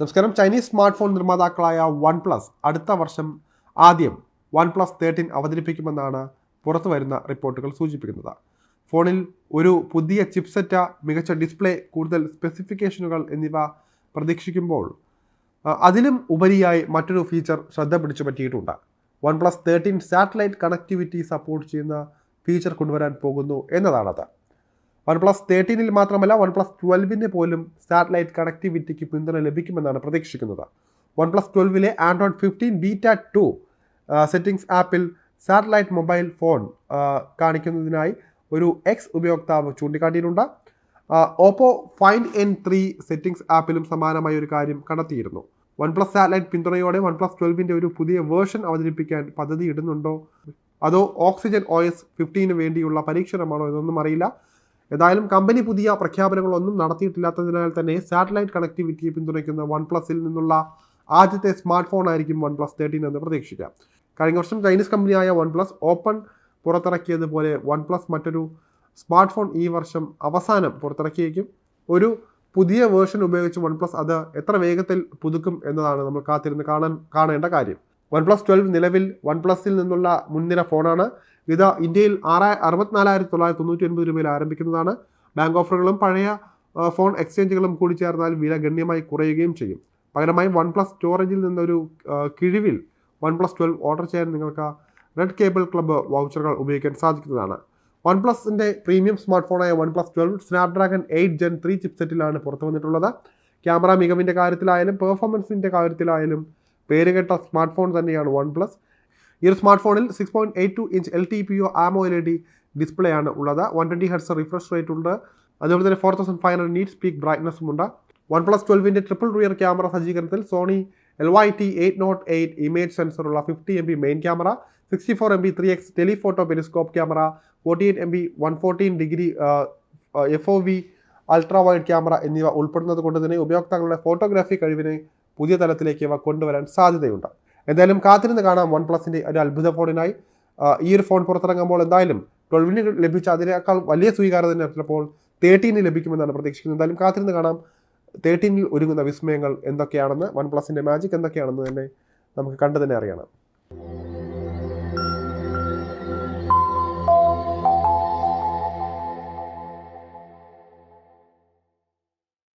നമസ്കാരം. Chinese smart phone നിർമ്മാതാക്കളായ OnePlus അടുത്ത വർഷം ആദ്യം വൺ പ്ലസ് തേർട്ടീൻ അവതരിപ്പിക്കുമെന്നാണ് പുറത്തു വരുന്ന റിപ്പോർട്ടുകൾ സൂചിപ്പിക്കുന്നത്. ഫോണിൽ ഒരു പുതിയ ചിപ്സെറ്റ മികച്ച ഡിസ്പ്ലേ കൂടുതൽ സ്പെസിഫിക്കേഷനുകൾ എന്നിവ പ്രതീക്ഷിക്കുമ്പോൾ അതിലും ഉപരിയായി മറ്റൊരു ഫീച്ചർ ശ്രദ്ധ പിടിച്ചു പറ്റിയിട്ടുണ്ട്. OnePlus thirteen satellite connectivity support ചെയ്യുന്ന ഫീച്ചർ കൊണ്ടുവരാൻ പോകുന്നു എന്നതാണത്. വൺ പ്ലസ് തേർട്ടീനിൽ മാത്രമല്ല വൺ പ്ലസ് ട്വൽവിന് പോലും സാറ്റലൈറ്റ് കണക്ടിവിറ്റിക്ക് പിന്തുണ ലഭിക്കുമെന്നാണ് പ്രതീക്ഷിക്കുന്നത്. OnePlus ട്വൽവിലെ Android fifteen beta two settings ആപ്പിൽ സാറ്റലൈറ്റ് മൊബൈൽ ഫോൺ കാണിക്കുന്നതിനായി ഒരു എക്സ് ഉപയോക്താവ് ചൂണ്ടിക്കാട്ടിയിട്ടുണ്ട്. Oppo find N three settings ആപ്പിലും സമാനമായ ഒരു കാര്യം കണ്ടെത്തിയിരുന്നു. വൺ പ്ലസ് സാറ്റലൈറ്റ് പിന്തുണയോടെ വൺ പ്ലസ് ട്വൽവിന്റെ ഒരു പുതിയ വേർഷൻ അവതരിപ്പിക്കാൻ പദ്ധതി ഇടുന്നുണ്ടോ? അതോ ഓക്സിജൻ ഒ എസ് ഫിഫ്റ്റീന് വേണ്ടിയുള്ള പരീക്ഷണമാണോ എന്നൊന്നും അറിയില്ല. ഏതായാലും കമ്പനി പുതിയ പ്രഖ്യാപനങ്ങളൊന്നും നടത്തിയിട്ടില്ലാത്തതിനാൽ തന്നെ സാറ്റലൈറ്റ് കണക്ടിവിറ്റിയെ പിന്തുണയ്ക്കുന്ന വൺ പ്ലസിൽ നിന്നുള്ള ആദ്യത്തെ സ്മാർട്ട് ഫോൺ ആയിരിക്കും വൺ പ്ലസ് തേർട്ടീൻ എന്ന് പ്രതീക്ഷിക്കാം. കഴിഞ്ഞ വർഷം ചൈനീസ് കമ്പനിയായ വൺ പ്ലസ് ഓപ്പൺ പുറത്തിറക്കിയതുപോലെ വൺ പ്ലസ് മറ്റൊരു സ്മാർട്ട് ഫോൺ ഈ വർഷം അവസാനം പുറത്തിറക്കിയേക്കും. ഒരു പുതിയ വേർഷൻ ഉപയോഗിച്ച് വൺ പ്ലസ് അത് എത്ര വേഗത്തിൽ പുതുക്കും എന്നതാണ് നമ്മൾ കാത്തിരുന്ന് കാണാൻ കാണേണ്ട കാര്യം. വൺ പ്ലസ് ട്വൽവ് നിലവിൽ വൺ പ്ലസിൽ നിന്നുള്ള മുൻനിര ഫോണാണ്. ഇത് ഇന്ത്യയിൽ ആറാ അറുപത്തിനാലായിരത്തി തൊള്ളായിരത്തി തൊണ്ണൂറ്റി ഒൻപത് രൂപയിൽ ആരംഭിക്കുന്നതാണ്. ബാങ്ക് ഓഫറുകളും പഴയ ഫോൺ എക്സ്ചേഞ്ചുകളും കൂടി ചേർന്നാൽ വില ഗണ്യമായി കുറയുകയും ചെയ്യും. പകരമായി വൺ പ്ലസ് സ്റ്റോറേജിൽ നിന്നൊരു കിഴിവിൽ വൺ പ്ലസ് ട്വൽവ് ഓർഡർ ചെയ്യാൻ നിങ്ങൾക്ക് റെഡ് കേബിൾ ക്ലബ്ബ് വൗച്ചറുകൾ ഉപയോഗിക്കാൻ സാധിക്കുന്നതാണ്. വൺ പ്ലസിന്റെ premium smart ഫോണായ one plus twelve Snapdragon eight gen three ചിപ്സെറ്റിലാണ് പുറത്തു വന്നിട്ടുള്ളത് ക്യാമറ മികവിന്റെ കാര്യത്തിലായാലും പെർഫോമൻസിന്റെ കാര്യത്തിലായാലും പേരുകേട്ട സ്മാർട്ട് ഫോൺ തന്നെയാണ് വൺ പ്ലസ് ഈ ഒരു സ്മാർട്ട് ഫോണിൽ six point eight two inch L T P O AMOLED display ആണ് ഉള്ളത്. One twenty hertz refresh rate ഉണ്ട്. അതുപോലെ തന്നെ four thousand five hundred nits peak ബ്രൈറ്റ്നസ്സും ഉണ്ട്. വൺ പ്ലസ് ട്വൽവിന്റെ ട്രിപ്പിൾ റിയർ ക്യാമറ സജ്ജീകരണത്തിൽ Sony L Y T eight nought eight image സെൻസറുള്ള fifty M B main camera sixty four M B three X telephoto periscope camera forty eight M B one fourteen degree F O V ultra wide camera എന്നിവ ഉൾപ്പെടുന്നത് കൊണ്ട് തന്നെ ഉപയോക്താക്കളുടെ photography കഴിവിനെ പുതിയ തലത്തിലേക്ക് ഇവ കൊണ്ടുവരാൻ സാധ്യതയുണ്ട്. എന്തായാലും കാത്തിരുന്ന് കാണാം വൺ പ്ലസിന്റെ ഒരു അത്ഭുത ഫോണിനായി. ഈ ഒരു ഫോൺ പുറത്തിറങ്ങുമ്പോൾ എന്തായാലും ട്വൽവിന് ലഭിച്ച അതിനേക്കാൾ വലിയ സ്വീകാര്യത തന്നെ ചിലപ്പോൾ തേർട്ടീനിന് ലഭിക്കുമെന്നാണ് പ്രതീക്ഷിക്കുന്നത്. എന്തായാലും കാത്തിരുന്ന് കാണാം. തേർട്ടീനിൽ ഒരുങ്ങുന്ന വിസ്മയങ്ങൾ എന്തൊക്കെയാണെന്ന് വൺ പ്ലസിന്റെ മാജിക് എന്തൊക്കെയാണെന്ന് തന്നെ നമുക്ക് കണ്ടു തന്നെ അറിയണം.